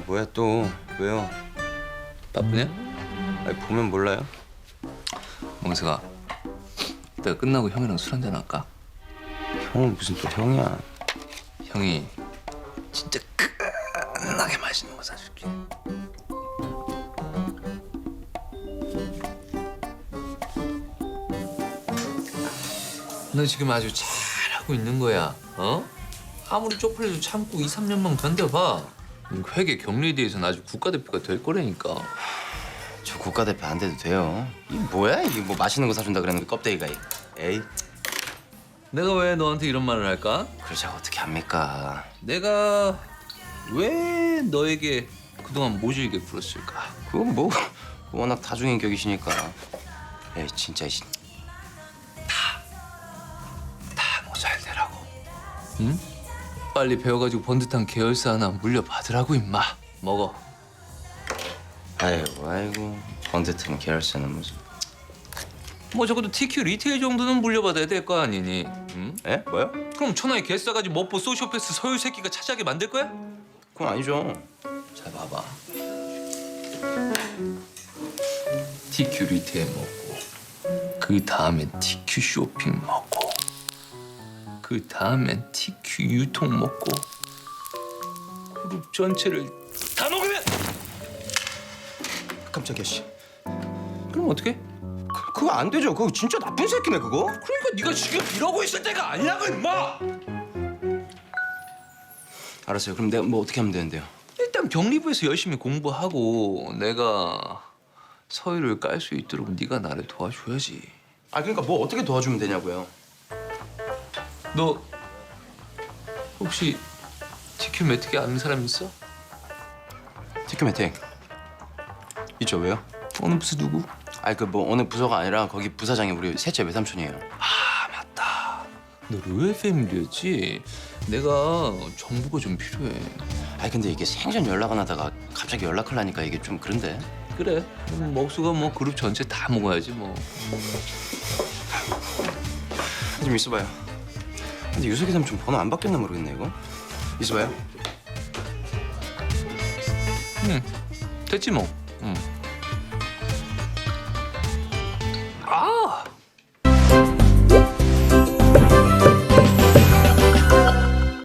뭐야 또 왜요? 바쁘냐? 아니 보면 몰라요? 멍석아 내가 끝나고 형이랑 술 한잔 할까? 형은 무슨 또 형이야? 형이 진짜 끝나게 맛있는 거 사줄게 너 지금 아주 잘하고 있는 거야 어? 아무리 쪽팔려도 참고 2, 3년만 견뎌봐 회계 경리에 대해서는 아주 국가대표가 될 거라니까 저 국가대표 안 돼도 돼요. 이 뭐야 이게 뭐 맛있는 거 사준다 그랬는데 껍데기가 이- 에이 내가 왜 너한테 이런 말을 할까? 그걸 제가 어떻게 합니까? 내가 왜 너에게 그동안 모질게 굴었을까? 그건 뭐 워낙 다중인격이시니까. 에이 진짜 씨. 다너 잘 되라고. 응? 빨리 배워가지고 번듯한 계열사 하나 물려받으라고 임마. 먹어. 아이고 아이고 번듯한 계열사는 무슨? 뭐 적어도 TQ 리테일 정도는 물려받아야 될 거 아니니? 응? 에? 뭐요? 그럼 천하의 개싸가지 먹보 소시오패스 서울 새끼가 차지하게 만들 거야? 그건 아니죠. 잘 봐봐. TQ 리테일 먹고 그 다음엔 TQ 쇼핑 먹고 그 다음엔 TQ 유통 먹고 그룹 전체를 다 먹으면 깜짝이야 씨. 그럼 어떻게? 그, 그거 안 되죠. 그거 진짜 나쁜 새끼네 그거. 그러니까 네가 지금 이러고 있을 때가 아니라고 임마! 알았어요. 그럼 내가 뭐 어떻게 하면 되는데요? 일단 경리부에서 열심히 공부하고 내가 서유를 깔수 있도록 네가 나를 도와줘야지. 아 그러니까 뭐 어떻게 도와주면 되냐고요. 너 혹시 TQ 매트기 아는 사람 있어? 티큐 매택 있죠 왜요? 어느 부서 누구? 아니 그 뭐 어느 부서가 아니라 거기 부사장이 우리 셋째 외삼촌이에요. 아 맞다. 너 로열 패밀리였지? 내가 정보가 좀 필요해. 아니 근데 이게 생전 연락 안 하다가 갑자기 연락하려니까 이게 좀 그런데. 그래. 음, 먹수가 뭐 그룹 전체 다 먹어야지 뭐. 좀 있어봐요. 근데 유석이 삼촌 번호 안 바뀌었나 모르겠네 이거. 있어봐요. 응. 됐지 뭐. 응.